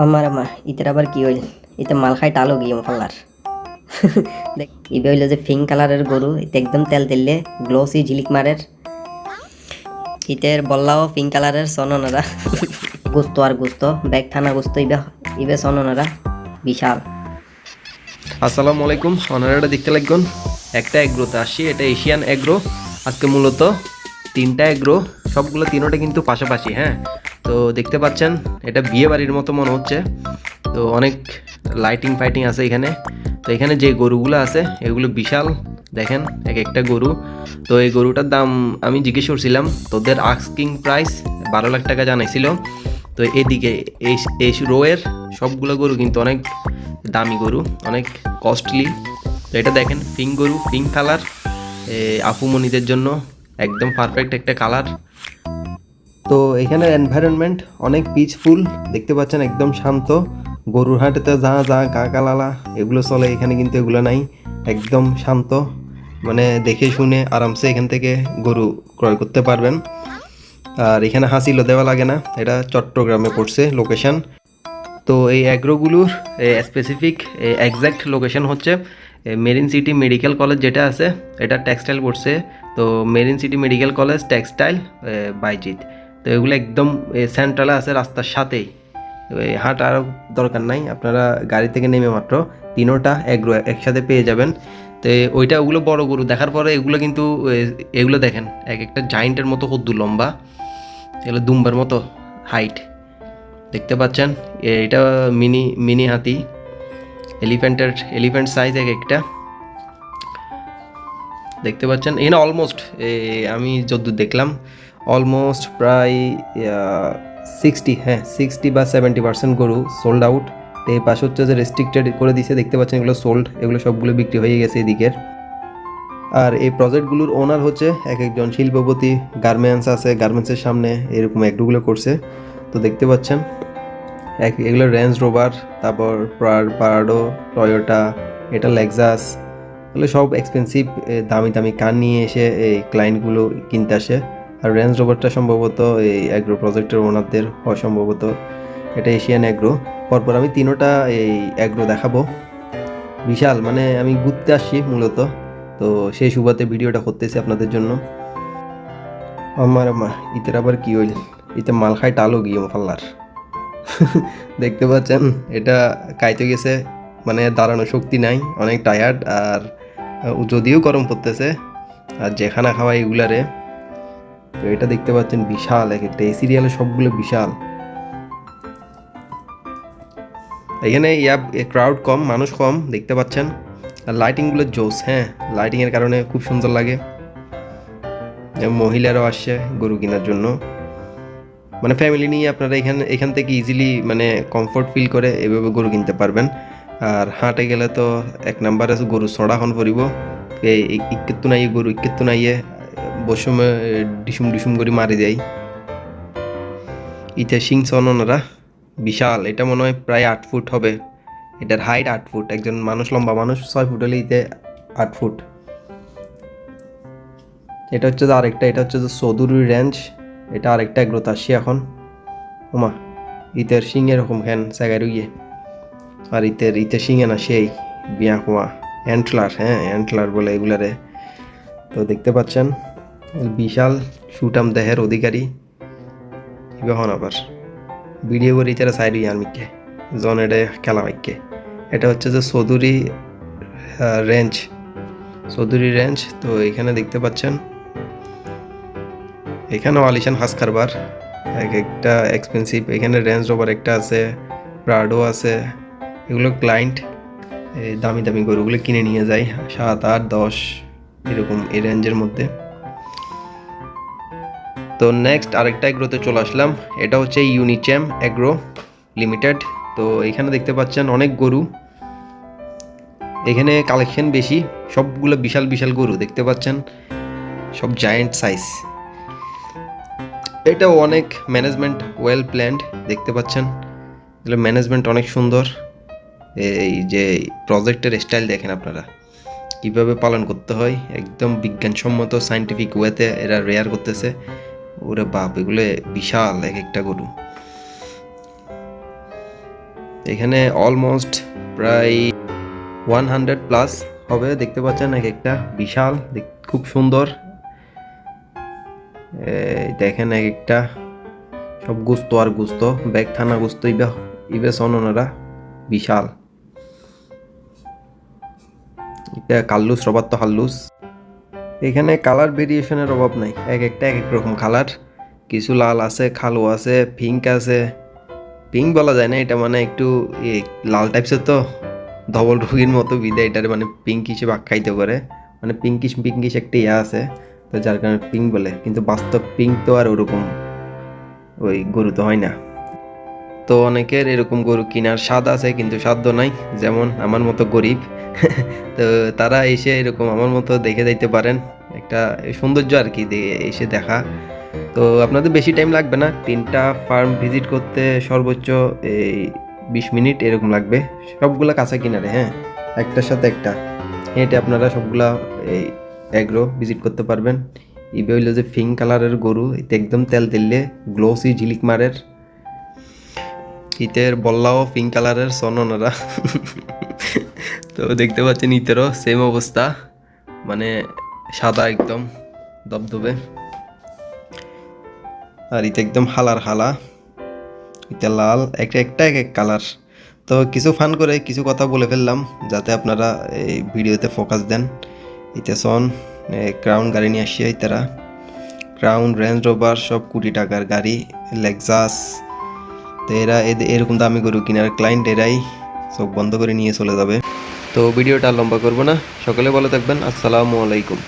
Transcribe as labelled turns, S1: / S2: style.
S1: আমার আমার, ইতের আবার কি হইল? ইতে মাল খাই টালো গিয়ে ফাল্লার দেখ, ইবে হইল যে পিঙ্ক কালারের গরু, ইতে একদম তেল তেললে গ্লোসি ঝিলিক মারের। ইতের বল্লাও পিঙ্ক কালারের সননারা গুস্ত আর গুস্ত, ব্যাগ থানা গুস্ত ইবে ইবে সননারা বিশাল।
S2: আসসালামু আলাইকুম অনারাটা দেখতে লাগবেন। একটা এগ্রোতে আসছি এটা এশিয়ান এগ্রো। আজকে মূলত তিনটা এগ্রো, সবগুলো তিনোটা কিন্তু পাশাপাশি হ্যাঁ? তো দেখতে পাচ্ছেন, এটা বিয়ে বাড়ির মতো মনে হচ্ছে। তো অনেক লাইটিং ফাইটিং আছে এখানে। তো এখানে যে গরুগুলো আছে, এগুলো বিশাল, দেখেন, এক একটা গরু। তো এই গরুটার দাম আমি জিজ্ঞেস করছিলাম, তোদের আস্কিং প্রাইস বারো লাখ টাকা জানাইছিল। তো এদিকে এই রোয়ের সবগুলো গরু কিন্তু অনেক দামি গরু, অনেক কস্টলি তো এটা দেখেন পিঙ্ক গরু পিঙ্ক কালার আপুমনিদের জন্য একদম পারফেক্ট একটা কালার তো এখানে এনভায়রনমেন্ট অনেক পিসফুল দেখতে পাচ্ছেন একদম শান্ত। গরুর হাটেতে যা যা গা কালালা এগুলো চলে, এখানে কিন্তু এগুলো নাই। একদম শান্ত মানে দেখে শুনে আরামসে এখান থেকে গরু ক্রয় করতে পারবেন। আর এখানে হাসিলও দেওয়া লাগে না, এটা চট্টগ্রামে পড়ছে লোকেশন তো এই অ্যাগ্রোগুলোর স্পেসিফিক একজ্যাক্ট লোকেশন হচ্ছে মেরিন সিটি মেডিকেল কলেজ যেটা আছে, এটা টেক্সটাইল পড়ছে। তো marine city medical college textile বাইজিৎ তো এগুলো একদম সেন্ট্রালে আছে রাস্তার সাথেই। এই হাঁটারও দরকার নাই, আপনারা গাড়ি থেকে নেমে মাত্র তিনোটা এগ্রো একসাথে পেয়ে যাবেন। তো ওইটা ওগুলো বড় গরু, দেখার পরে এগুলো কিন্তু এগুলো দেখেন, এক একটা জাইন্টের মতো হদ্দু লম্বা, এগুলো দুম্বার মতো হাইট দেখতে পাচ্ছেন এটা মিনি মিনি হাতি, এলিফ্যান্টের, এলিফ্যান্ট সাইজ এক একটা। দেখতে পাচ্ছেন, এখানে অলমোস্ট আমি যদ্দূর দেখলাম অলমোস্ট প্রায় সিক্সটি হ্যাঁ সিক্সটি বা সেভেন্টি পার্সেন্ট গরু সোল্ড আউট এই পাশে হচ্ছে যে রেস্ট্রিক্টেড করে দিছে, দেখতে পাচ্ছেন এগুলো সোল্ড এগুলো সবগুলো বিক্রি হয়ে গেছে এদিকের। আর এই প্রজেক্টগুলোর ওনার হচ্ছে এক একজন শিল্পপতি গার্মেন্টস আছে গার্মেন্টসের সামনে এরকম একটুগুলো করছে। তো দেখতে পাচ্ছেন, এক, এগুলো রেঞ্জ রোভার তারপর পারাডো টয়োটা এটা লেক্সাস এগুলো সব এক্সপেন্সিভ দামি দামি কান নিয়ে এসে এই ক্লায়েন্টগুলো কিনতে আসে। আর রেঞ্জ রোভারটা সম্ভবত এই অ্যাগ্রো প্রজেক্টের ওনারদের হয় সম্ভবত। এটা এশিয়ান অ্যাগ্রো পরপর আমি তিনোটা এই অ্যাগ্রো দেখাবো। বিশাল মানে আমি ঘুরতে আসছি মূলত। তো সেই সুবাদে ভিডিওটা করতেছি আপনাদের জন্য। আমার ইতের আবার কি হইল? ইতে মাল খাই টালো গিয়ে ফাল্লার দেখতে পাচ্ছেন, এটা কাইতে গেছে মানে দাঁড়ানো শক্তি নাই, অনেক টায়ার্ড আর যদিও গরম পড়তেছে, আর যেখানে খাওয়া এগুলারে তো এটা দেখতে পাচ্ছেন বিশাল, এক একটা এই সিরিয়ালে সবগুলো বিশাল। এখানে ইয়া ক্রাউড কম, মানুষ কম, দেখতে পাচ্ছেন। আর লাইটিংগুলো জোস হ্যাঁ লাইটিংয়ের কারণে খুব সুন্দর লাগে। মহিলারাও আসছে গরু কেনার জন্য। মানে ফ্যামিলি নিয়ে আপনারা এখান এখান থেকে ইজিলি মানে কমফোর্ট ফিল করে এভাবে গরু কিনতে পারবেন। আর হাটে গেলে তো এক নাম্বারে গরু ছড়াখন পরিব। এই ইকেত্তু নাই গরু নাইয়ে বসমে ডিসুম ডিসুম করে মারি দেয়। ইতে সিং সননারা বিশাল। এটা মনে হয় প্রায় আট ফুট হবে। এটার হাইট আট ফুট। একজন মানুষ, লম্বা মানুষ, ছয় ফুট হলে ইতে আট ফুট। এটা হচ্ছে যে আরেকটা, এটা হচ্ছে যে সদুরি রেঞ্জ এটা আরেকটা এগ্রোত আসছি এখন। ওমা, ইতের শিং এরকম হ্যান জায়গায় রুইয়ে আর ইতের ইতের শিঙে না সেই, বিয়া কুয়া, অ্যান্টলার হ্যাঁ অ্যান্টলার বলে এগুলারে। তো দেখতে পাচ্ছেন বিশাল সুটাম দেহের অধিকারী হন আবার। ভিডিও করে ইতারা সাইড আর্মিকে জন এটা খেলা বাইককে এটা হচ্ছে যে চৌধুরী রেঞ্জ চৌধুরী রেঞ্জ তো এখানে দেখতে পাচ্ছেন এখানেও আলিশান হাস কারবার। এক একটা এক্সপেন্সিভ এখানে রেঞ্জ রোভার একটা আছে প্রাডো আছে, এগুলো ক্লায়েন্ট দামি দামি গরুগুলো কিনে নিয়ে যায়, সাত, আট, দশ, এরকম এই রেঞ্জের মধ্যে। তো নেক্সট আরেকটা এগ্রোতে চলে আসলাম। এটা হচ্ছে ইউনিচ্যাম এগ্রো লিমিটেড তো এখানে দেখতে পাচ্ছেন অনেক গরু। এখানে কালেকশন বেশি। সবগুলো বিশাল বিশাল গরু দেখতে পাচ্ছেন। সব জায়েন্ট সাইজ এটাও অনেক ম্যানেজমেন্ট ওয়েল প্ল্যান্ড দেখতে পাচ্ছেন। এগুলো ম্যানেজমেন্ট অনেক সুন্দর। এই যে প্রজেক্টের স্টাইল দেখেন আপনারা। কীভাবে পালন করতে হয়? একদম বিজ্ঞানসম্মত সাইন্টিফিক ওয়েতে এরা রেয়ার করতেছে। ওরে বাপ, এগুলো বিশাল এক একটা গরু। এখানে অলমোস্ট প্রায় ওয়ান হান্ড্রেড প্লাস হবে, দেখতে পাচ্ছেন এক একটা বিশাল খুব সুন্দর। দেখেন এক একটা, সব গুস্ত আর গুস্ত, ব্যাগ, থানা গুস্ত ইবে ইবে সননারা বিশাল। এটা কাল্লুস রবার তো হাল্লুস। এখানে কালার ভেরিয়েশনের অভাব নাই। এক একটা এক এক রকম কালার কিছু লাল আছে, কালো আছে পিঙ্ক আছে। পিঙ্ক বলা যায় না, এটা মানে একটু লাল টাইপসের তো। ধবল রুগীর মতো বিদে এটার মানে পিঙ্ক হিসেবে আখ্যায়িত করে। মানে পিঙ্কিশ পিঙ্কিশ একটা ইয়া আছে, তো যার কারণে পিঙ্ক বলে। কিন্তু বাস্তব পিঙ্ক তো আর ওরকম ওই গরু তো হয় না। তো অনেকের এরকম গরু কেনার স্বাদ আছে, কিন্তু সাধ্য নাই। যেমন আমার মতো গরিব। তো তারা এসে এরকম আমার মতো দেখে যাইতে পারেন। একটা সৌন্দর্য আর কি এসে দেখা। তো আপনাদের বেশি টাইম লাগবে না। তিনটা ফার্ম ভিজিট করতে সর্বোচ্চ এই বিশ মিনিট এরকম লাগবে। সবগুলা কাঁচা কিনারে হ্যাঁ? একটার সাথে একটা। হেঁটে আপনারা সবগুলা এই অ্যাগ্রো ভিজিট করতে পারবেন। ইবে হইল যে ফিং কালারের গরু। এতে একদম তেল তেললে গ্লোসি ঝিলিক মারের ইতের বল্লাও পিঙ্ক কালারের সননারা। তো দেখতে পাচ্ছেন ইতেরও সেম অবস্থা। মানে সাদা একদম দবদবে আর ইতে একদম হালার হালা। এটা লাল, একটা একটা এক এক কালার তো কিছু ফান করে, কিছু কথা বলে ফেললাম, যাতে আপনারা এই ভিডিওতে ফোকাস দেন। ইতে সন ক্রাউন গাড়ি নিয়ে আসছে তারা। ক্রাউন রেঞ্জ রোভার সব কোটি টাকার গাড়ি লেক্সাস তো এরা এদের এরকম দামি গরু কেনার ক্লায়েন্ট এরাই চোখ বন্ধ করে নিয়ে চলে যাবে। তো ভিডিওটা লম্বা করব না। সকলে ভালো থাকবেন। আসসালামু আলাইকুম।